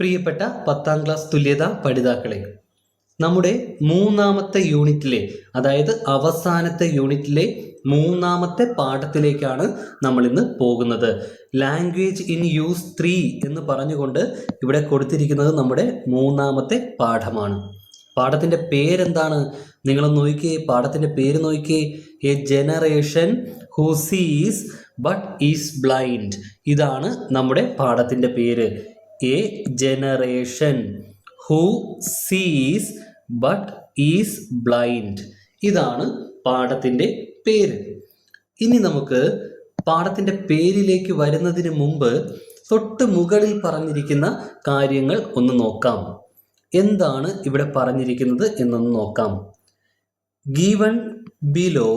പ്രിയപ്പെട്ട പത്താം ക്ലാസ് തുല്യത പഠിതാക്കളെ നമ്മുടെ മൂന്നാമത്തെ യൂണിറ്റിലെ അതായത് അവസാനത്തെ യൂണിറ്റിലെ മൂന്നാമത്തെ പാഠത്തിലേക്കാണ് നമ്മൾ ഇന്ന് പോകുന്നത്. ലാംഗ്വേജ് ഇൻ യൂസ് ത്രീ എന്ന് പറഞ്ഞുകൊണ്ട് ഇവിടെ കൊടുത്തിരിക്കുന്നത് നമ്മുടെ മൂന്നാമത്തെ പാഠമാണ്. പാഠത്തിന്റെ പേരെന്താണ്? നിങ്ങൾ നോക്കിയേ പാഠത്തിന്റെ പേര് നോക്കിയേ. A generation who sees but is blind ഇതാണ് നമ്മുടെ പാഠത്തിന്റെ പേര്. A generation who sees but is blind ഇതാണ് പാഠത്തിന്റെ പേര്. ഇനി നമുക്ക് പാഠത്തിന്റെ പേരിലേക്ക് വരുന്നതിന് മുമ്പ് തൊട്ട് മുകളിൽ പറഞ്ഞിരിക്കുന്ന കാര്യങ്ങൾ ഒന്ന് നോക്കാം. എന്താണ് ഇവിടെ പറഞ്ഞിരിക്കുന്നത് എന്നൊന്ന് നോക്കാം. Given below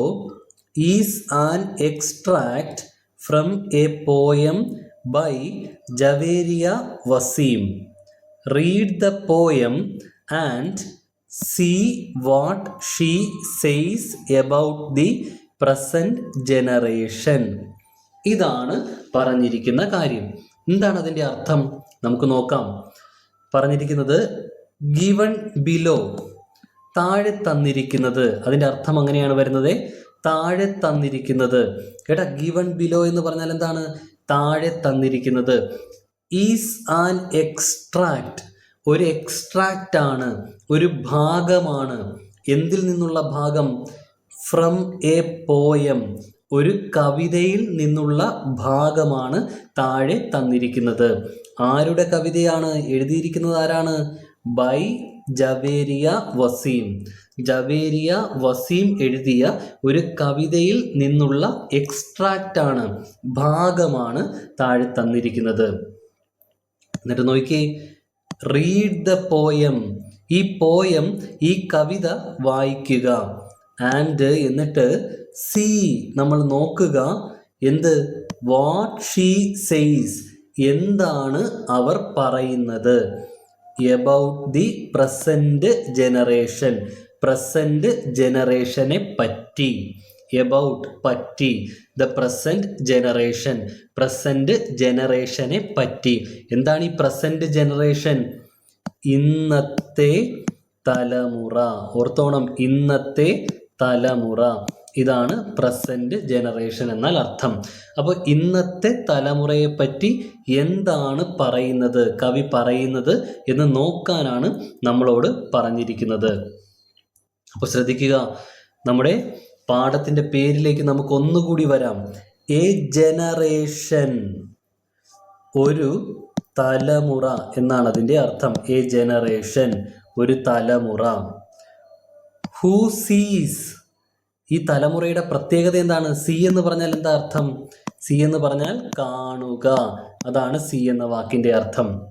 is an extract from a poem by Javeria Waseem read the poem and see what she says about the present generation ഇതാണ് പറഞ്ഞിരിക്കുന്ന കാര്യം. എന്താണ് അതിന്റെ അർത്ഥം? നമുക്ക് നോക്കാം. പറഞ്ഞിരിക്കുന്നത് ഗിവൺ ബിലോ താഴെ തന്നിരിക്കുന്നത്. അതിന്റെ അർത്ഥം അങ്ങനെയാണ് വരുന്നത്. താഴെ തന്നിരിക്കുന്നത്. കേട്ടാ ഗിവൺ ബിലോ എന്ന് പറഞ്ഞാൽ എന്താണ്? താഴെ തന്നിരിക്കുന്നത് ഈസ് ആൻ എക്സ്ട്രാക്ട് ഒരു എക്സ്ട്രാക്റ്റ് ആണ് ഒരു ഭാഗമാണ്. എന്തിൽ നിന്നുള്ള ഭാഗം? ഫ്രം എ പോയം ഒരു കവിതയിൽ നിന്നുള്ള ഭാഗമാണ് താഴെ തന്നിരിക്കുന്നത്. ആരുടെ കവിതയാണ്? എഴുതിയിരിക്കുന്നത് ആരാണ്? ബൈ ജവേരിയ വസീം. ജവേരിയ വസീം എഴുതിയ ഒരു കവിതയിൽ നിന്നുള്ള എക്സ്ട്രാക്റ്റ് ആണ് ഭാഗമാണ് താഴെ തന്നിരിക്കുന്നത്. എന്നിട്ട് നോക്കി റീഡ് ദ പോയം ഈ പോയം ഈ കവിത വായിക്കുക. ആൻഡ് എന്നിട്ട് സി നമ്മൾ നോക്കുക എന്ത്? വാട്ട് ഷീ സെയ്സ് എന്താണ് അവർ പറയുന്നത്? About the present generation present ജനറേഷനെ പറ്റി. എബൌട്ട് പറ്റി. ദ പ്രസന്റ് ജനറേഷൻ പ്രസന്റ് ജനറേഷനെ പറ്റി. എന്താണ് ഈ പ്രസന്റ് ജനറേഷൻ ഇന്നത്തെ തലമുറ. ഓർത്തോണം. ഇന്നത്തെ തലമുറ. ഇതാണ് പ്രസന്റ് ജനറേഷൻ എന്നാൽ അർത്ഥം. അപ്പോൾ ഇന്നത്തെ തലമുറയെപ്പറ്റി എന്താണ് പറയുന്നത് കവി പറയുന്നത് എന്ന് നോക്കാനാണ് നമ്മളോട് പറഞ്ഞിരിക്കുന്നത്. അപ്പോൾ ശ്രദ്ധിക്കുക നമ്മുടെ പാഠത്തിന്റെ പേരിലേക്ക് നമുക്ക് ഒന്നുകൂടി വരാം. എ ജനറേഷൻ ഒരു തലമുറ എന്നാണ് അതിന്റെ അർത്ഥം. എ ജനറേഷൻ ഒരു തലമുറ. ഹൂ സീസ് ഈ തലമുറയുടെ പ്രത്യേകത എന്താണ്? സി എന്ന് പറഞ്ഞാൽ എന്താ അർത്ഥം? സി എന്ന് പറഞ്ഞാൽ കാണുക. അതാണ് സി എന്ന വാക്കിന്റെ അർത്ഥം.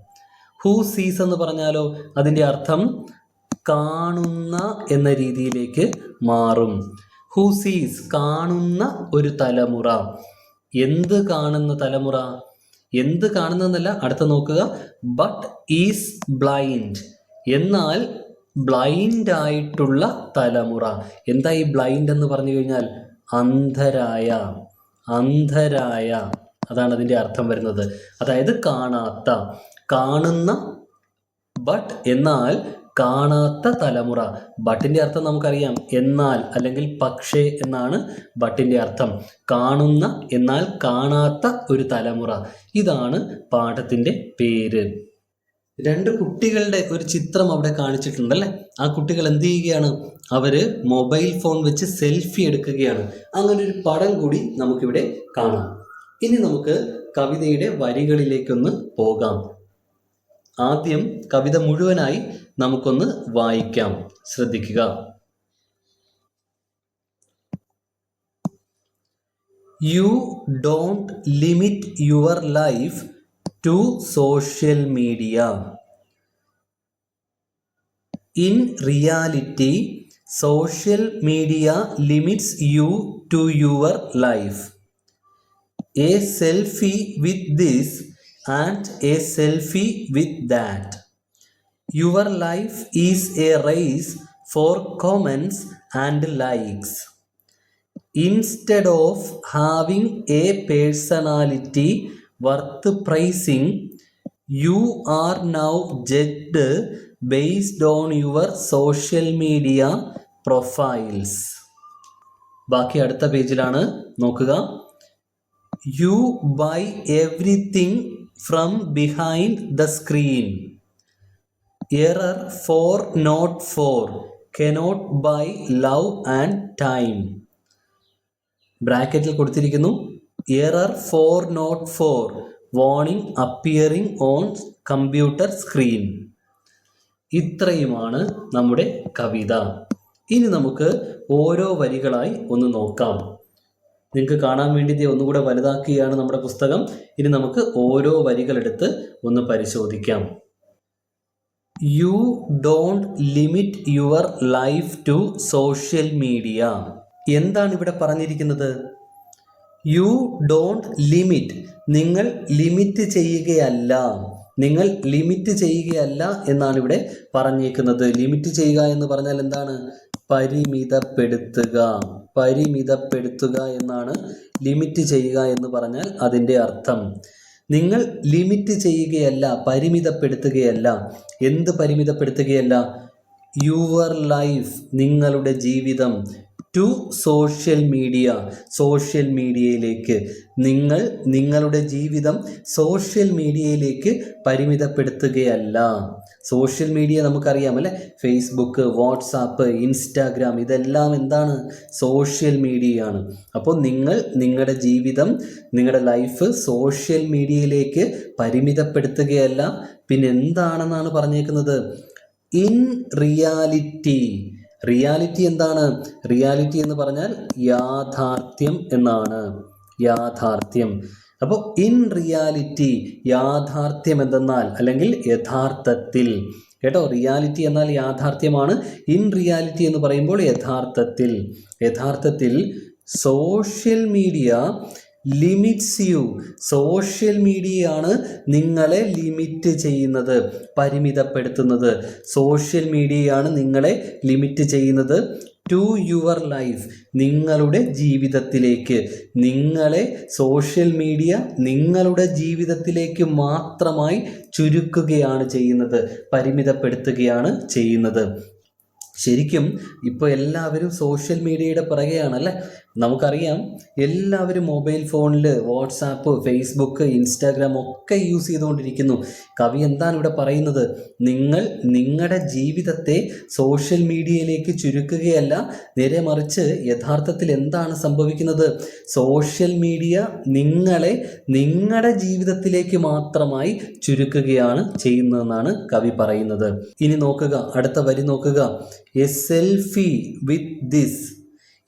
ഹൂ സീസ് എന്ന് പറഞ്ഞാലോ അതിന്റെ അർത്ഥം കാണുന്ന എന്ന രീതിയിലേക്ക് മാറും. ഹൂ സീസ് കാണുന്ന ഒരു തലമുറ. എന്ത് കാണുന്ന തലമുറ? എന്ത് കാണുന്നതല്ല അടുത്ത നോക്കുക. But is blind. എന്നാൽ ബ്ലൈൻഡ് ആയിട്ടുള്ള തലമുറ. എന്താ ഈ ബ്ലൈൻഡ് എന്ന് പറഞ്ഞു കഴിഞ്ഞാൽ? അന്ധരായ അന്ധരായ. അതാണ് അതിന്റെ അർത്ഥം വരുന്നത്. അതായത് കാണാത്ത. കാണുന്ന ബട്ട് എന്നാൽ കാണാത്ത തലമുറ. ബട്ടിന്റെ അർത്ഥം നമുക്കറിയാം. എന്നാൽ അല്ലെങ്കിൽ പക്ഷേ എന്നാണ് ബട്ടിന്റെ അർത്ഥം. കാണുന്ന എന്നാൽ കാണാത്ത ഒരു തലമുറ. ഇതാണ് പാഠത്തിന്റെ പേര്. രണ്ട് കുട്ടികളുടെ ഒരു ചിത്രം അവിടെ കാണിച്ചിട്ടുണ്ട് അല്ലേ ആ കുട്ടികൾ എന്ത് ചെയ്യുകയാണ്? അവർ മൊബൈൽ ഫോൺ വെച്ച് സെൽഫി എടുക്കുകയാണ്. അങ്ങനെ ഒരു പടം കൂടി നമുക്കിവിടെ കാണാം. ഇനി നമുക്ക് കവിതയുടെ വരികളിലേക്കൊന്ന് പോകാം. ആദ്യം കവിത മുഴുവനായി നമുക്കൊന്ന് വായിക്കാം. ശ്രദ്ധിക്കുക. You don't limit your life to social media in reality social media limits you to your life a selfie with this and a selfie with that your life is a race for comments and likes instead of having a personality worth praising you are now judged based on your social media profiles ബാക്കി അടുത്ത പേജിലാണ് നോക്കുക. You buy everything from behind the screen error four not four cannot buy love and time ബ്രാക്കറ്റിൽ കൊടുത്തിരിക്കുന്നു. Error four not four warning appearing on computer screen ഇത്രയുമാണ് നമ്മുടെ കവിത. ഇനി നമുക്ക് ഓരോ വരികളായി ഒന്ന് നോക്കാം. നിങ്ങൾക്ക് കാണാൻ വേണ്ടി ഒന്നുകൂടെ വലുതാക്കുകയാണ് നമ്മുടെ പുസ്തകം. ഇനി നമുക്ക് ഓരോ വരികളെടുത്ത് ഒന്ന് പരിശോധിക്കാം. You don't limit your life to social media എന്താണ് ഇവിടെ പറഞ്ഞിരിക്കുന്നത്? യു ഡോണ്ട് ലിമിറ്റ് നിങ്ങൾ ലിമിറ്റ് ചെയ്യുകയല്ല. നിങ്ങൾ ലിമിറ്റ് ചെയ്യുകയല്ല എന്നാണ് ഇവിടെ പറഞ്ഞേക്കുന്നത്. ലിമിറ്റ് ചെയ്യുക എന്ന് പറഞ്ഞാൽ എന്താണ്? പരിമിതപ്പെടുത്തുക. പരിമിതപ്പെടുത്തുക എന്നാണ് ലിമിറ്റ് ചെയ്യുക എന്ന് പറഞ്ഞാൽ അതിന്റെ അർത്ഥം. നിങ്ങൾ ലിമിറ്റ് ചെയ്യുകയല്ല പരിമിതപ്പെടുത്തുകയല്ല. എന്ത് പരിമിതപ്പെടുത്തുകയല്ല? യുവർ ലൈഫ് നിങ്ങളുടെ ജീവിതം. ടു സോഷ്യൽ മീഡിയ സോഷ്യൽ മീഡിയയിലേക്ക് നിങ്ങൾ നിങ്ങളുടെ ജീവിതം സോഷ്യൽ മീഡിയയിലേക്ക് പരിമിതപ്പെടുത്തുകയല്ല. സോഷ്യൽ മീഡിയ നമുക്കറിയാം അല്ലേ? ഫേസ്ബുക്ക് വാട്സാപ്പ് ഇൻസ്റ്റാഗ്രാം ഇതെല്ലാം എന്താണ്? സോഷ്യൽ മീഡിയയാണ് അപ്പോൾ നിങ്ങൾ നിങ്ങളുടെ ജീവിതം നിങ്ങളുടെ ലൈഫ് സോഷ്യൽ മീഡിയയിലേക്ക് പരിമിതപ്പെടുത്തുകയല്ല. പിന്നെ എന്താണെന്നാണ് പറഞ്ഞേക്കുന്നത്? ഇൻ റിയാലിറ്റി റിയാലിറ്റി എന്താണ്? റിയാലിറ്റി എന്ന് പറഞ്ഞാൽ യാഥാർത്ഥ്യം എന്നാണ്. യാഥാർത്ഥ്യം. അപ്പോൾ ഇൻ റിയാലിറ്റി യാഥാർത്ഥ്യം എന്തെന്നാൽ അല്ലെങ്കിൽ യഥാർത്ഥത്തിൽ. കേട്ടോ? റിയാലിറ്റി എന്നാൽ യാഥാർത്ഥ്യമാണ്. ഇൻ റിയാലിറ്റി എന്ന് പറയുമ്പോൾ യഥാർത്ഥത്തിൽ. യഥാർത്ഥത്തിൽ social media limits you social മീഡിയയാണ് നിങ്ങളെ ലിമിറ്റ് ചെയ്യുന്നത് പരിമിതപ്പെടുത്തുന്നത്. സോഷ്യൽ മീഡിയയാണ് നിങ്ങളെ ലിമിറ്റ് ചെയ്യുന്നത് ടു യുവർ ലൈഫ് നിങ്ങളുടെ ജീവിതത്തിലേക്ക്. നിങ്ങളെ സോഷ്യൽ മീഡിയ നിങ്ങളുടെ ജീവിതത്തിലേക്ക് മാത്രമായി ചുരുക്കുകയാണ് ചെയ്യുന്നത് പരിമിതപ്പെടുത്തുകയാണ് ചെയ്യുന്നത്. ശരിക്കും ഇപ്പോൾ എല്ലാവരും സോഷ്യൽ മീഡിയയുടെ പിറകെയാണല്ലേ? നമുക്കറിയാം എല്ലാവരും മൊബൈൽ ഫോണിൽ വാട്സാപ്പ് ഫേസ്ബുക്ക് ഇൻസ്റ്റാഗ്രാം ഒക്കെ യൂസ് ചെയ്തുകൊണ്ടിരിക്കുന്നു. കവി എന്താണ് ഇവിടെ പറയുന്നത്? നിങ്ങൾ നിങ്ങളുടെ ജീവിതത്തെ സോഷ്യൽ മീഡിയയിലേക്ക് ചുരുക്കുകയല്ല നേരെ മറിച്ച് യഥാർത്ഥത്തിൽ എന്താണ് സംഭവിക്കുന്നത്? സോഷ്യൽ മീഡിയ നിങ്ങളെ നിങ്ങളുടെ ജീവിതത്തിലേക്ക് മാത്രമായി ചുരുക്കുകയാണ് ചെയ്യുന്നതെന്നാണ് കവി പറയുന്നത്. ഇനി നോക്കുക അടുത്ത വരി നോക്കുക. A selfie with this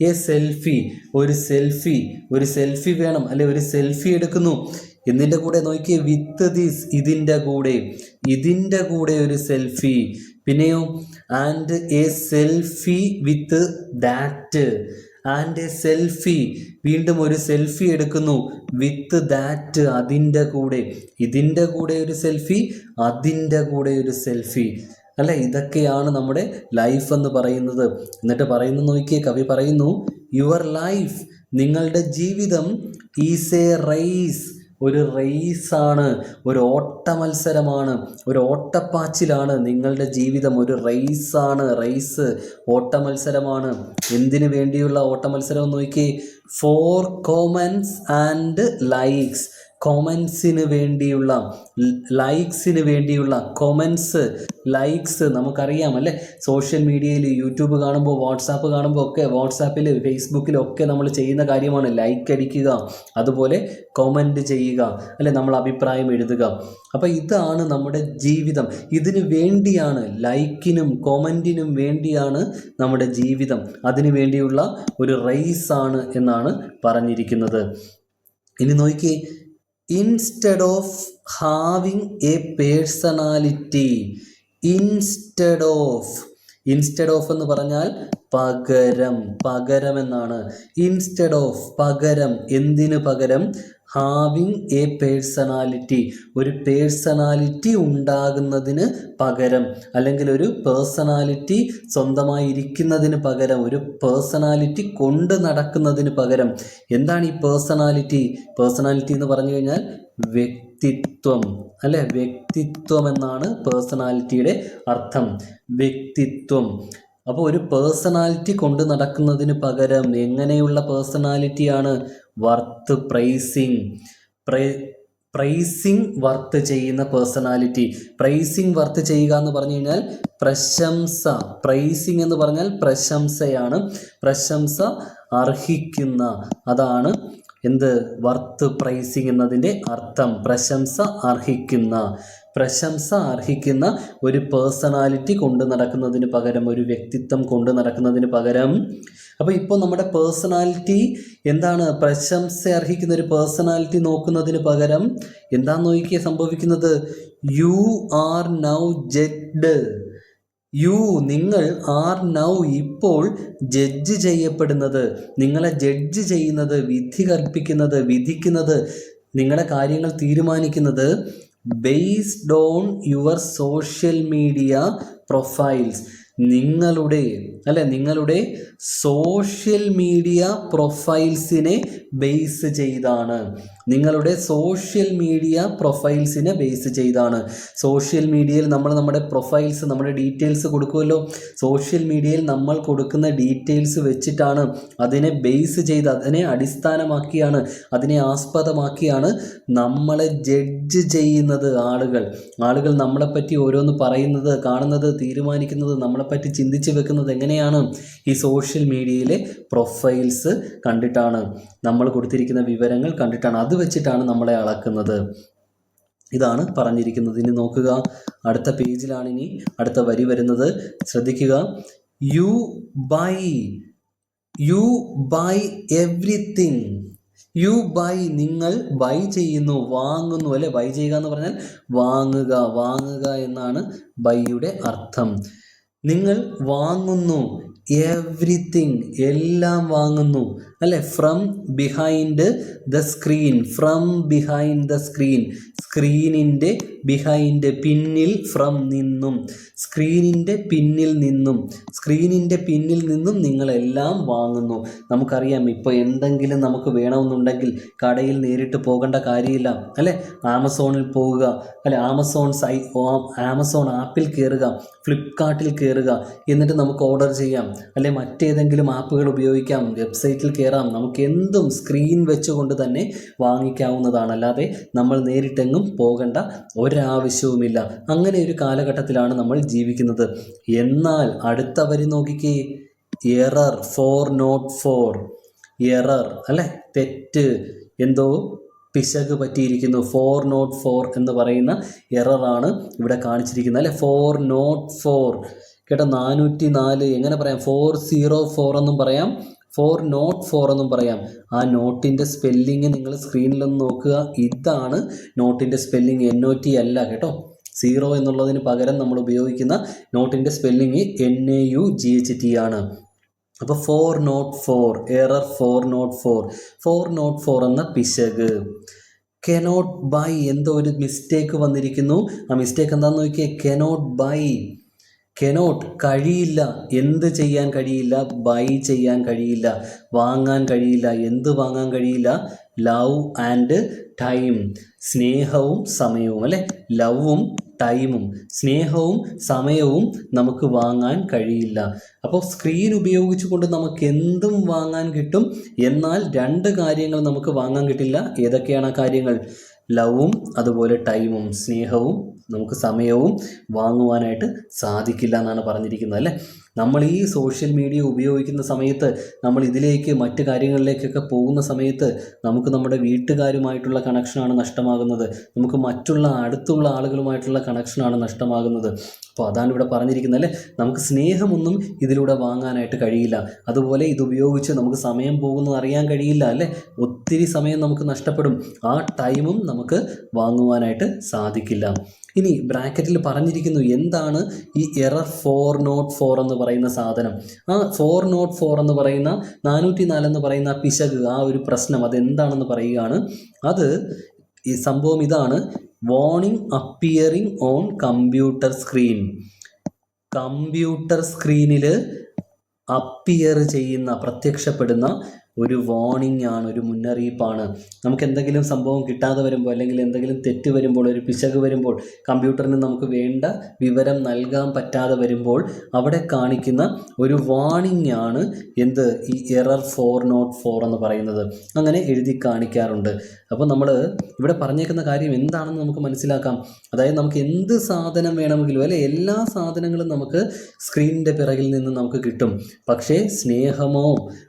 a selfie. ഒരു സെൽഫി. ഒരു സെൽഫി വേണം. അല്ലെ ഒരു സെൽഫി എടുക്കുന്നു. എന്നിന്റെ കൂടെ നോക്കിയേ വിത്ത് ദിസ് ഇതിന്റെ കൂടെ. ഇതിന്റെ കൂടെ ഒരു സെൽഫി. പിന്നെയോ and a selfie with that and a selfie വീണ്ടും ഒരു സെൽഫി എടുക്കുന്നു. വിത്ത് ദാറ്റ് അതിന്റെ കൂടെ. ഇതിന്റെ കൂടെ ഒരു സെൽഫി അതിന്റെ കൂടെ ഒരു സെൽഫി. അല്ലെ? ഇതൊക്കെയാണ് നമ്മുടെ ലൈഫ് എന്ന് പറയുന്നത്. എന്നിട്ട് പറയുന്നു നോക്കിയേ കവി പറയുന്നു യുവർ ലൈഫ് നിങ്ങളുടെ ജീവിതം ഈസ് എ റേസ് ഒരു റേസാണ് ഒരു ഓട്ട മത്സരമാണ് ഒരു ഓട്ടപ്പാച്ചിലാണ് നിങ്ങളുടെ ജീവിതം. ഒരു റേസാണ് റേസ് ഓട്ട മത്സരമാണ് എന്തിനു വേണ്ടിയുള്ള ഓട്ട മത്സരം നോക്കി ഫോർ കോമൻസ് ആൻഡ് ലൈക്സ് കൊമൻസിന് വേണ്ടിയുള്ള ലൈക്സിന് വേണ്ടിയുള്ള കൊമൻസ് ലൈക്സ് നമുക്കറിയാം അല്ലേ? സോഷ്യൽ മീഡിയയിൽ യൂട്യൂബ് കാണുമ്പോൾ വാട്സാപ്പ് കാണുമ്പോൾ ഒക്കെ വാട്സാപ്പിൽ ഫേസ്ബുക്കിലൊക്കെ നമ്മൾ ചെയ്യുന്ന കാര്യമാണ് ലൈക്ക് അടിക്കുക അതുപോലെ കൊമന്റ് ചെയ്യുക അല്ലെ? നമ്മൾ അഭിപ്രായം എഴുതുക. അപ്പോൾ ഇതാണ് നമ്മുടെ ജീവിതം. ഇതിന് വേണ്ടിയാണ് ലൈക്കിനും കൊമന്റിനും വേണ്ടിയാണ് നമ്മുടെ ജീവിതം. അതിനു വേണ്ടിയുള്ള ഒരു റേസാണ് എന്നാണ് പറഞ്ഞിരിക്കുന്നത്. ഇനി നോക്കിയേ instead of having a personality instead of instead of എന്ന് പറഞ്ഞാൽ പകരം പകരം എന്നാണ് ഇൻസ്റ്റഡ് ഓഫ് പകരം എന്തിനു പകരം? ഹാവിങ് എ പേഴ്സണാലിറ്റി ഒരു പേഴ്സണാലിറ്റി ഉണ്ടാകുന്നതിന് പകരം. അല്ലെങ്കിൽ ഒരു പേഴ്സണാലിറ്റി സ്വന്തമായി ഇരിക്കുന്നതിന് പകരം. ഒരു പേഴ്സണാലിറ്റി കൊണ്ട് നടക്കുന്നതിന് പകരം. എന്താണ് ഈ പേഴ്സണാലിറ്റി പേഴ്സണാലിറ്റി എന്ന് പറഞ്ഞു കഴിഞ്ഞാൽ വ്യക്തിത്വം അല്ലെ? വ്യക്തിത്വം എന്നാണ് പേഴ്സണാലിറ്റിയുടെ അർത്ഥം. വ്യക്തിത്വം. അപ്പോൾ ഒരു പേഴ്സണാലിറ്റി കൊണ്ട് നടക്കുന്നതിന് പകരം എങ്ങനെയുള്ള പേഴ്സണാലിറ്റിയാണ് worth pricing? Pri pricing worth ചെയ്യുന്ന പേഴ്സണാലിറ്റി. പ്രൈസിങ് വർത്ത് ചെയ്യുക എന്ന് പറഞ്ഞു കഴിഞ്ഞാൽ പ്രശംസ. പ്രൈസിങ് എന്ന് പറഞ്ഞാൽ പ്രശംസയാണ്. പ്രശംസ അർഹിക്കുന്ന. അതാണ് എന്ത്? വർത്ത് പ്രൈസിങ് എന്നതിന്റെ അർത്ഥം പ്രശംസ അർഹിക്കുന്ന പ്രശംസ അർഹിക്കുന്ന ഒരു പേഴ്സണാലിറ്റി കൊണ്ട് നടക്കുന്നതിന് പകരം ഒരു വ്യക്തിത്വം കൊണ്ട് നടക്കുന്നതിന് പകരം. അപ്പോൾ ഇപ്പോൾ നമ്മുടെ പേഴ്സണാലിറ്റി എന്താണ്? പ്രശംസ അർഹിക്കുന്ന ഒരു പേഴ്സണാലിറ്റി നോക്കുന്നതിന് പകരം എന്താണെന്ന് നോക്കിയാൽ സംഭവിക്കുന്നത്? You are now judged you നിങ്ങൾ ആർ നൗ ഇപ്പോൾ ജഡ്ജ് ചെയ്യപ്പെടുന്നത്. നിങ്ങളെ ജഡ്ജ് ചെയ്യുന്നത് വിധി കൽപ്പിക്കുന്നത് വിധിക്കുന്നത് നിങ്ങളുടെ കാര്യങ്ങൾ തീരുമാനിക്കുന്നത് based on your social media profiles നിങ്ങളുടെ അല്ലെ നിങ്ങളുടെ സോഷ്യൽ മീഡിയ പ്രൊഫൈൽസിനെ ബേസ് ചെയ്താണ്. നിങ്ങളുടെ സോഷ്യൽ മീഡിയ പ്രൊഫൈൽസിനെ ബേസ് ചെയ്താണ്. സോഷ്യൽ മീഡിയയിൽ നമ്മൾ നമ്മുടെ പ്രൊഫൈൽസ് നമ്മുടെ ഡീറ്റെയിൽസ് കൊടുക്കുമല്ലോ. സോഷ്യൽ മീഡിയയിൽ നമ്മൾ കൊടുക്കുന്ന ഡീറ്റെയിൽസ് വെച്ചിട്ടാണ് അതിനെ ബേസ് ചെയ്ത് അതിനെ അടിസ്ഥാനമാക്കിയാണ് അതിനെ ആസ്പദമാക്കിയാണ് നമ്മളെ ജഡ്ജ് ചെയ്യുന്നത് ആളുകൾ. ആളുകൾ നമ്മളെപ്പറ്റി ഓരോന്ന് പറയുന്നത് കാണുന്നത് തീരുമാനിക്കുന്നത് നമ്മളെപ്പറ്റി ചിന്തിച്ച് വെക്കുന്നത് എങ്ങനെയാണ്? ഈ സോഷ്യൽ മീഡിയയിലെ പ്രൊഫൈൽസ് കണ്ടിട്ടാണ്. നമ്മൾ കൊടുത്തിരിക്കുന്ന വിവരങ്ങൾ കണ്ടിട്ടാണ്. അത് വെച്ചിട്ടാണ് നമ്മളെ അളക്കുന്നത്. ഇതാണ് പറഞ്ഞിരിക്കുന്നത്. ഇനി നോക്കുക. അടുത്ത പേജിലാണ് ഇനി അടുത്ത വരി വരുന്നത്. ശ്രദ്ധിക്കുക. You buy you buy everything you buy നിങ്ങൾ ബൈ ചെയ്യുന്നു വാങ്ങുന്നു അല്ലെ? ബൈ ചെയ്യുക എന്ന് പറഞ്ഞാൽ വാങ്ങുക വാങ്ങുക എന്നാണ് ബൈയുടെ അർത്ഥം. നിങ്ങൾ വാങ്ങുന്നു എവ്രിതിങ് എല്ലാം വാങ്ങുന്നു. അല്ലെ? From behind the screen from behind the screen സ്ക്രീനിന്റെ behind പിന്നിൽ ഫ്രം നിന്നും. സ്ക്രീനിന്റെ പിന്നിൽ നിന്നും. സ്ക്രീനിന്റെ പിന്നിൽ നിന്നും നിങ്ങളെല്ലാം വാങ്ങുന്നു. നമുക്കറിയാം ഇപ്പോൾ എന്തെങ്കിലും നമുക്ക് വേണമെന്നുണ്ടെങ്കിൽ കടയിൽ നേരിട്ട് പോകേണ്ട കാര്യമില്ല. അല്ലേ? ആമസോണിൽ പോവുക. അല്ലെ? ആമസോൺ സൈ ആമസോൺ ആപ്പിൽ കയറുക. ഫ്ലിപ്കാർട്ടിൽ കയറുക. എന്നിട്ട് നമുക്ക് ഓർഡർ ചെയ്യാം. അല്ലെ? മറ്റേതെങ്കിലും ആപ്പുകൾ ഉപയോഗിക്കാം. വെബ്സൈറ്റിൽ കയറാം നമുക്ക് എന്തും സ്ക്രീൻ വെച്ചുകൊണ്ട് തന്നെ വാങ്ങിക്കാവുന്നതാണ് അല്ലാതെ നമ്മൾ നേരിട്ടെങ്ങും പോകേണ്ട ഒരാവശ്യവുമില്ല. അങ്ങനെ ഒരു കാലഘട്ടത്തിലാണ് നമ്മൾ ജീവിക്കുന്നത്. എന്നാൽ അടുത്ത വരി നോക്കിക്കേ. Error four not four error അല്ലെ? തെറ്റ് എന്തോ പിശക് പറ്റിയിരിക്കുന്നു. ഫോർ നോട്ട് ഫോർ എന്ന് പറയുന്ന എററാണ് ഇവിടെ കാണിച്ചിരിക്കുന്നത് അല്ലെ? ഫോർ നോട്ട് ഫോർ കേട്ടോ നാനൂറ്റി നാല് എങ്ങനെ പറയാം? ഫോർ സീറോ ഫോർ എന്നും പറയാം. ഫോർ നോട്ട് ഫോർ എന്നും പറയാം. ആ നോട്ടിന്റെ സ്പെല്ലിങ് നിങ്ങൾ സ്ക്രീനിലൊന്ന് നോക്കുക. ഇതാണ് നോട്ടിന്റെ സ്പെല്ലിങ് എൻ ഒ ടി അല്ല കേട്ടോ. സീറോ എന്നുള്ളതിന് പകരം നമ്മൾ ഉപയോഗിക്കുന്ന നോട്ടിന്റെ spelling N A U G H T ആണ്. അപ്പോൾ four not four error four not four four not four എന്ന പിശക്. കനോട്ട് ബൈ എന്തോ ഒരു മിസ്റ്റേക്ക് വന്നിരിക്കുന്നു. ആ മിസ്റ്റേക്ക് എന്താണെന്ന് നോക്കിയേ? കനോട്ട് ബൈ കെനോട്ട് കഴിയില്ല. എന്ത് ചെയ്യാൻ കഴിയില്ല? ബൈ ചെയ്യാൻ കഴിയില്ല. വാങ്ങാൻ കഴിയില്ല. എന്ത് വാങ്ങാൻ കഴിയില്ല? ലവ് ആൻഡ് ടൈം സ്നേഹവും സമയവും അല്ലെ? ലവും ടൈമും സ്നേഹവും സമയവും നമുക്ക് വാങ്ങാൻ കഴിയില്ല. അപ്പോൾ സ്ക്രീൻ ഉപയോഗിച്ചുകൊണ്ട് നമുക്ക് എന്തും വാങ്ങാൻ കിട്ടും. എന്നാൽ രണ്ട് കാര്യങ്ങൾ നമുക്ക് വാങ്ങാൻ കിട്ടില്ല. ഏതൊക്കെയാണ് ആ കാര്യങ്ങൾ? ലവും അതുപോലെ ടൈമും സ്നേഹവും നമുക്ക് സമയവും വാങ്ങുവാനായിട്ട് സാധിക്കില്ല എന്നാണ് പറഞ്ഞിരിക്കുന്നത് അല്ലേ? നമ്മൾ ഈ സോഷ്യൽ മീഡിയ ഉപയോഗിക്കുന്ന സമയത്ത് നമ്മൾ ഇതിലേക്ക് മറ്റു കാര്യങ്ങളിലേക്കൊക്കെ പോകുന്ന സമയത്ത് നമുക്ക് നമ്മുടെ വീട്ടുകാരുമായിട്ടുള്ള കണക്ഷനാണ് നഷ്ടമാകുന്നത്. നമുക്ക് മറ്റുള്ള അടുത്തുള്ള ആളുകളുമായിട്ടുള്ള കണക്ഷനാണ് നഷ്ടമാകുന്നത്. അപ്പോൾ അതാണ് ഇവിടെ പറഞ്ഞിരിക്കുന്നത് അല്ലേ? നമുക്ക് സ്നേഹമൊന്നും ഇതിലൂടെ വാങ്ങാനായിട്ട് കഴിയില്ല. അതുപോലെ ഇതുപയോഗിച്ച് നമുക്ക് സമയം പോകുന്നത് അറിയാൻ കഴിയില്ല അല്ലേ? ഒത്തിരി സമയം നമുക്ക് നഷ്ടപ്പെടും. ആ ടൈമും നമുക്ക് വാങ്ങുവാനായിട്ട് സാധിക്കില്ല. ഇനി ബ്രാക്കറ്റിൽ പറഞ്ഞിരിക്കുന്നു എന്താണ് ഈ എറർ ഫോർ നോട്ട് ഫോർ എന്ന് പറയുന്ന സാധനം? ആ ഫോർ നോട്ട് ഫോർ എന്ന് പറയുന്ന നാനൂറ്റി നാല് എന്ന് പറയുന്ന പിശക് ആ ഒരു പ്രശ്നം അതെന്താണെന്ന് പറയുകയാണ്. അത് ഈ സംഭവം ഇതാണ്. Warning appearing on computer screen computer സ്ക്രീനിൽ അപ്പിയർ ചെയ്യുന്ന പ്രത്യക്ഷപ്പെടുന്ന ഒരു വാണിംഗ് ആണ് ഒരു മുന്നറിയിപ്പാണ്. നമുക്ക് എന്തെങ്കിലും സംഭവം കിട്ടാതെ വരുമ്പോൾ അല്ലെങ്കിൽ എന്തെങ്കിലും തെറ്റ് വരുമ്പോൾ ഒരു പിശക് വരുമ്പോൾ കമ്പ്യൂട്ടറിന് നമുക്ക് വേണ്ട വിവരം നൽകാൻ പറ്റാതെ വരുമ്പോൾ അവിടെ കാണിക്കുന്ന ഒരു വാണിംഗ് ആണ് എന്ത്? ഈ എറർ ഫോർ നോട്ട് ഫോർ എന്ന് പറയുന്നത്. അങ്ങനെ എഴുതി കാണിക്കാറുണ്ട്. അപ്പോൾ നമ്മൾ ഇവിടെ പറഞ്ഞേക്കുന്ന കാര്യം എന്താണെന്ന് നമുക്ക് മനസ്സിലാക്കാം. അതായത് നമുക്ക് എന്ത് സാധനം വേണമെങ്കിലും അല്ലെ എല്ലാ സാധനങ്ങളും നമുക്ക് സ്ക്രീനിന്റെ പിറകിൽ നിന്ന് നമുക്ക് കിട്ടും. പക്ഷേ സ്നേഹമോ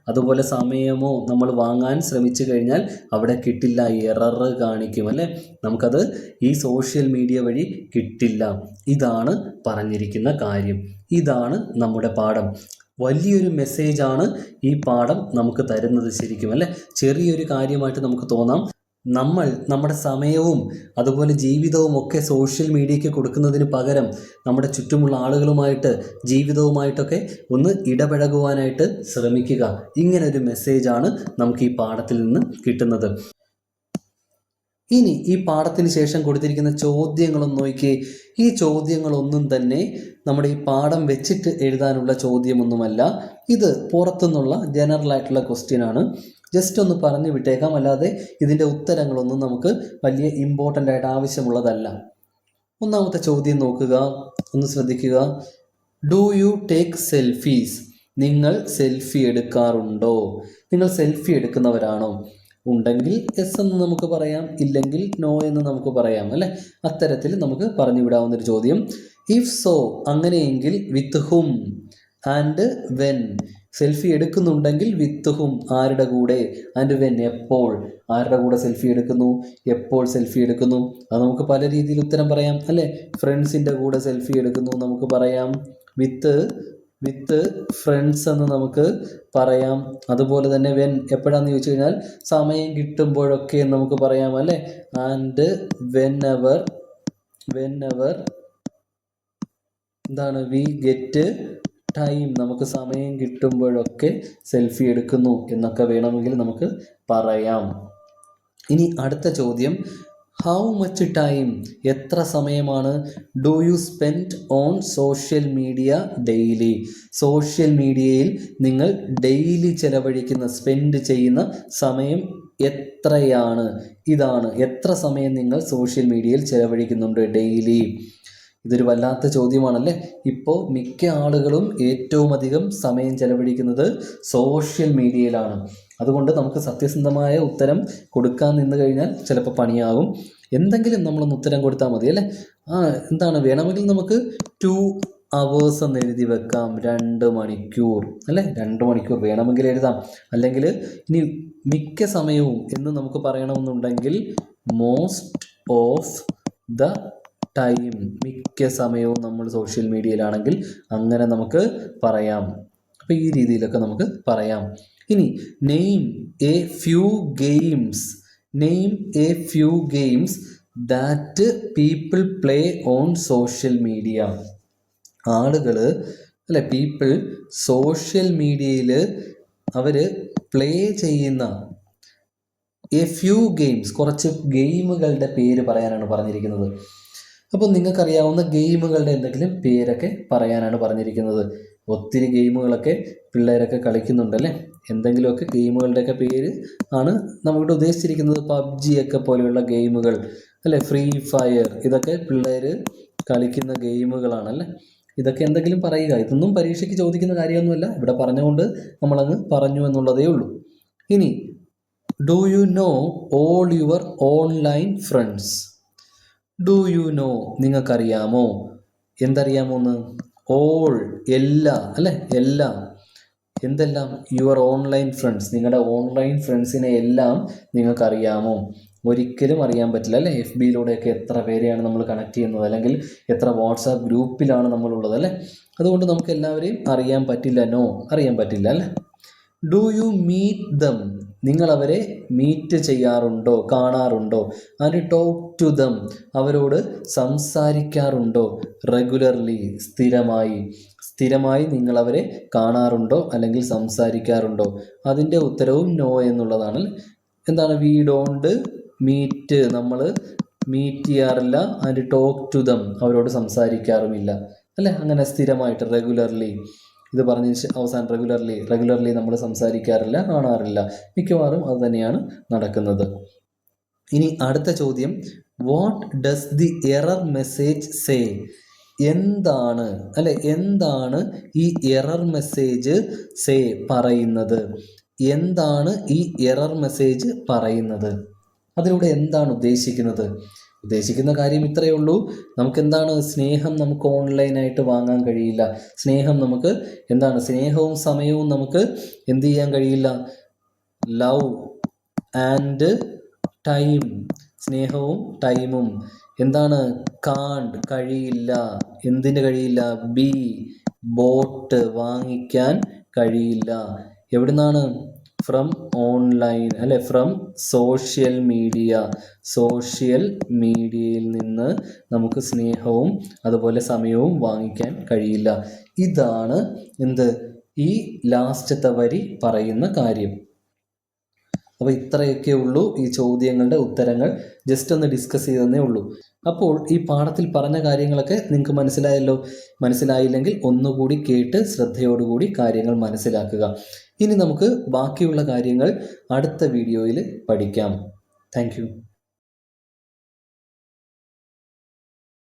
അതുപോലെ സമയമോ നമ്മൾ വാങ്ങാൻ ശ്രമിച്ചു കഴിഞ്ഞാൽ അവിടെ കിട്ടില്ല എറർ കാണിക്കും അല്ലേ? നമുക്കത് ഈ സോഷ്യൽ മീഡിയ വഴി കിട്ടില്ല. ഇതാണ് പറഞ്ഞിരിക്കുന്ന കാര്യം. ഇതാണ് നമ്മുടെ പാഠം. വലിയൊരു മെസ്സേജാണ് ഈ പാഠം നമുക്ക് തരുന്നത് ശരിക്കും അല്ലേ? ചെറിയൊരു കാര്യമായിട്ട് നമുക്ക് തോന്നാം. നമ്മൾ നമ്മുടെ സമയവും അതുപോലെ ജീവിതവും ഒക്കെ സോഷ്യൽ മീഡിയയ്ക്ക് കൊടുക്കുന്നതിന് പകരം നമ്മുടെ ചുറ്റുമുള്ള ആളുകളുമായിട്ട് ജീവിതവുമായിട്ടൊക്കെ ഒന്ന് ഇടപഴകുവാനായിട്ട് ശ്രമിക്കുക. ഇങ്ങനെ ഒരു മെസ്സേജാണ് നമുക്ക് ഈ പാഠത്തിൽ നിന്ന് കിട്ടുന്നത്. ഇനി ഈ പാഠത്തിന് ശേഷം കൊടുത്തിരിക്കുന്ന ചോദ്യങ്ങളൊന്ന് നോക്കിയേ. ഈ ചോദ്യങ്ങളൊന്നും തന്നെ നമ്മുടെ ഈ പാഠം വെച്ചിട്ട് എഴുതാനുള്ള ചോദ്യമൊന്നുമല്ല. ഇത് പുറത്തുനിന്നുള്ള ജനറൽ ആയിട്ടുള്ള ക്വസ്റ്റ്യൻ ആണ്. ജസ്റ്റ് ഒന്ന് പറഞ്ഞു വിട്ടേക്കാം. അല്ലാതെ ഇതിന്റെ ഉത്തരങ്ങളൊന്നും നമുക്ക് വലിയ ഇമ്പോർട്ടന്റ് ആയിട്ട് ആവശ്യമുള്ളതല്ല. ഒന്നാമത്തെ ചോദ്യം നോക്കുക. ഒന്ന് ശ്രദ്ധിക്കുക. ഡു യു ടേക്ക് സെൽഫീസ് നിങ്ങൾ സെൽഫി എടുക്കാറുണ്ടോ? നിങ്ങൾ സെൽഫി എടുക്കുന്നവരാണോ? ഉണ്ടെങ്കിൽ എസ് എന്ന് നമുക്ക് പറയാം. ഇല്ലെങ്കിൽ നോ എന്ന് നമുക്ക് പറയാം അല്ലെ? അത്തരത്തിൽ നമുക്ക് പറഞ്ഞു വിടാവുന്ന ഒരു ചോദ്യം. ഇഫ് സോ അങ്ങനെയെങ്കിൽ with hmm and when selfie എടുക്കുന്നുണ്ടെങ്കിൽ വിത്ത് ഹും ആരുടെ കൂടെ? ആൻഡ് വെൻ എപ്പോൾ? ആരുടെ കൂടെ സെൽഫി എടുക്കുന്നു? എപ്പോൾ സെൽഫി എടുക്കുന്നു? അത് നമുക്ക് പല രീതിയിൽ ഉത്തരം പറയാം അല്ലേ? ഫ്രണ്ട്സിന്റെ കൂടെ സെൽഫി എടുക്കുന്നു നമുക്ക് പറയാം. വിത്ത് വിത്ത് ഫ്രണ്ട്സ് എന്ന് നമുക്ക് പറയാം. അതുപോലെ തന്നെ വെൻ എപ്പോഴാന്ന് ചോദിച്ചു കഴിഞ്ഞാൽ സമയം കിട്ടുമ്പോഴൊക്കെ എന്ന് നമുക്ക് പറയാം അല്ലേ? And whenever whenever എന്താണ്? വി ഗെറ്റ് ടൈം നമുക്ക് സമയം കിട്ടുമ്പോഴൊക്കെ സെൽഫി എടുക്കുന്നു എന്നൊക്കെ വേണമെങ്കിൽ നമുക്ക് പറയാം. ഇനി അടുത്ത ചോദ്യം. ഹൗ മച്ച് ടൈം എത്ര സമയമാണ്? Do you spend on social media daily social മീഡിയയിൽ നിങ്ങൾ ഡെയിലി ചെലവഴിക്കുന്ന സ്പെൻഡ് ചെയ്യുന്ന സമയം എത്രയാണ്? ഇതാണ്. എത്ര സമയം നിങ്ങൾ സോഷ്യൽ മീഡിയയിൽ ചെലവഴിക്കുന്നുണ്ട് ഡെയിലി ഇതൊരു വല്ലാത്ത ചോദ്യമാണല്ലേ? ഇപ്പോൾ മിക്ക ആളുകളും ഏറ്റവും അധികം സമയം ചെലവഴിക്കുന്നത് സോഷ്യൽ മീഡിയയിലാണ് അതുകൊണ്ട് നമുക്ക് സത്യസന്ധമായ ഉത്തരം കൊടുക്കാൻ നിന്ന് കഴിഞ്ഞാൽ ചിലപ്പോൾ പണിയാകും. എന്തെങ്കിലും നമ്മളൊന്ന് ഉത്തരം കൊടുത്താൽ മതി അല്ലേ? ആ എന്താണ്? വേണമെങ്കിൽ നമുക്ക് ടു അവേഴ്സ് എന്ന് എഴുതി വെക്കാം. രണ്ട് മണിക്കൂർ അല്ലേ? രണ്ട് മണിക്കൂർ വേണമെങ്കിൽ എഴുതാം. അല്ലെങ്കിൽ ഇനി മിക്ക സമയവും എന്ന് നമുക്ക് പറയണമെന്നുണ്ടെങ്കിൽ മോസ്റ്റ് ഓഫ് ദ ടൈം മിക്ക സമയവും നമ്മൾ സോഷ്യൽ മീഡിയയിലാണെങ്കിൽ അങ്ങനെ നമുക്ക് പറയാം. അപ്പോൾ ഈ രീതിയിലൊക്കെ നമുക്ക് പറയാം. ഇനി name a few games name a few games that people play on social media ആളുകൾ അല്ലെ പീപ്പിൾ സോഷ്യൽ മീഡിയയിൽ അവർ പ്ലേ ചെയ്യുന്ന എ ഫ്യൂ ഗെയിംസ് കുറച്ച് ഗെയിമുകളുടെ പേര് പറയാനാണ് പറഞ്ഞിരിക്കുന്നത്. അപ്പോൾ നിങ്ങൾക്കറിയാവുന്ന ഗെയിമുകളുടെ എന്തെങ്കിലും പേരൊക്കെ പറയാനാണ് പറഞ്ഞിരിക്കുന്നത്. ഒത്തിരി ഗെയിമുകളൊക്കെ പിള്ളേരൊക്കെ കളിക്കുന്നുണ്ടല്ലേ? എന്തെങ്കിലുമൊക്കെ ഗെയിമുകളുടെയൊക്കെ പേര് ആണ് നമ്മളിവിടെ ഉദ്ദേശിച്ചിരിക്കുന്നത്. പബ്ജി ഒക്കെ പോലെയുള്ള ഗെയിമുകൾ അല്ലേ? ഫ്രീ ഫയർ ഇതൊക്കെ പിള്ളേർ കളിക്കുന്ന ഗെയിമുകളാണല്ലേ? ഇതൊക്കെ എന്തെങ്കിലും പറയുക. ഇതൊന്നും പരീക്ഷയ്ക്ക് ചോദിക്കുന്ന കാര്യമൊന്നുമല്ല. ഇവിടെ പറഞ്ഞുകൊണ്ട് നമ്മളങ്ങ് പറഞ്ഞു എന്നുള്ളതേ ഉള്ളൂ. ഇനി do you know all your online friends do you know നിങ്ങൾക്കറിയാമോ? എന്തറിയാമോ എന്ന് ഓൾ എല്ലാം അല്ലേ? എല്ലാം. എന്തെല്ലാം? യുവർ ഓൺലൈൻ ഫ്രണ്ട്സ് നിങ്ങളുടെ ഓൺലൈൻ ഫ്രണ്ട്സിനെ എല്ലാം നിങ്ങൾക്കറിയാമോ? ഒരിക്കലും അറിയാൻ പറ്റില്ല അല്ലേ? എഫ് ബിയിലൂടെയൊക്കെ എത്ര പേരെയാണ് നമ്മൾ കണക്ട് ചെയ്യുന്നത്? അല്ലെങ്കിൽ എത്ര വാട്സാപ്പ് ഗ്രൂപ്പിലാണ് നമ്മളുള്ളത് അല്ലേ? അതുകൊണ്ട് നമുക്ക് എല്ലാവരെയും അറിയാൻ പറ്റില്ല നോ അറിയാൻ പറ്റില്ല അല്ലേ? ഡു യു മീറ്റ് ദം നിങ്ങൾ അവരെ മീറ്റ് ചെയ്യാറുണ്ടോ? കാണാറുണ്ടോ? And talk to them. അവരോട് സംസാരിക്കാറുണ്ടോ? റെഗുലർലി സ്ഥിരമായി. സ്ഥിരമായി നിങ്ങളവരെ കാണാറുണ്ടോ? അല്ലെങ്കിൽ സംസാരിക്കാറുണ്ടോ? അതിന്റെ ഉത്തരവും നോ എന്നുള്ളതാണ്. എന്താണ്? We don't meet. നമ്മൾ മീറ്റ് ചെയ്യാറില്ല. And talk to them. അവരോട് സംസാരിക്കാറുമില്ല. അല്ലേ? അങ്ങനെ സ്ഥിരമായിട്ട് റെഗുലർലി. ഇത് പറഞ്ഞ അവസാനം റെഗുലർലി റെഗുലർലി നമ്മൾ സംസാരിക്കാറില്ല കാണാറില്ല. മിക്കവാറും അത് തന്നെയാണ് നടക്കുന്നത്. ഇനി അടുത്ത ചോദ്യം. What does the error message say എന്താണ് അല്ലെ എന്താണ് ഈ എറർ മെസ്സേജ് സേ പറയുന്നത്? എന്താണ് ഈ എറർ മെസ്സേജ് പറയുന്നത്? അതിലൂടെ എന്താണ് ഉദ്ദേശിക്കുന്നത്? ഉദ്ദേശിക്കുന്ന കാര്യം ഇത്രയേ ഉള്ളൂ. നമുക്ക് എന്താണ് സ്നേഹം നമുക്ക് ഓൺലൈനായിട്ട് വാങ്ങാൻ കഴിയില്ല. സ്നേഹം നമുക്ക് എന്താണ്? സ്നേഹവും സമയവും നമുക്ക് എന്ത് ചെയ്യാൻ കഴിയില്ല? Love and time. സ്നേഹവും ടൈമും. എന്താണ്? കാണ്ട് കഴിയില്ല. എന്തിന് കഴിയില്ല? ബി ബോട്ട് വാങ്ങിക്കാൻ കഴിയില്ല. എവിടുന്നാണ്? ഫ്രം ഓൺലൈൻ അല്ലെ ഫ്രം സോഷ്യൽ മീഡിയ സോഷ്യൽ മീഡിയയിൽ നിന്ന് നമുക്ക് സ്നേഹവും അതുപോലെ സമയവും വാങ്ങിക്കാൻ കഴിയില്ല. ഇതാണ് എന്ത്? ഈ ലാസ്റ്റത്തെ വരി പറയുന്ന കാര്യം. അപ്പോൾ ഇത്രയൊക്കെ ഉള്ളൂ ഈ ചോദ്യങ്ങളുടെ ഉത്തരങ്ങൾ. ജസ്റ്റ് ഒന്ന് ഡിസ്കസ് ചെയ്തതേ ഉള്ളൂ. അപ്പോൾ ഈ പാഠത്തിൽ പറഞ്ഞ കാര്യങ്ങളൊക്കെ നിങ്ങൾക്ക് മനസ്സിലായല്ലോ. മനസ്സിലായില്ലെങ്കിൽ ഒന്നുകൂടി കേട്ട് ശ്രദ്ധയോടുകൂടി കാര്യങ്ങൾ മനസ്സിലാക്കുക. ഇനി നമുക്ക് ബാക്കിയുള്ള കാര്യങ്ങൾ അടുത്ത വീഡിയോയിൽ പഠിക്കാം. താങ്ക്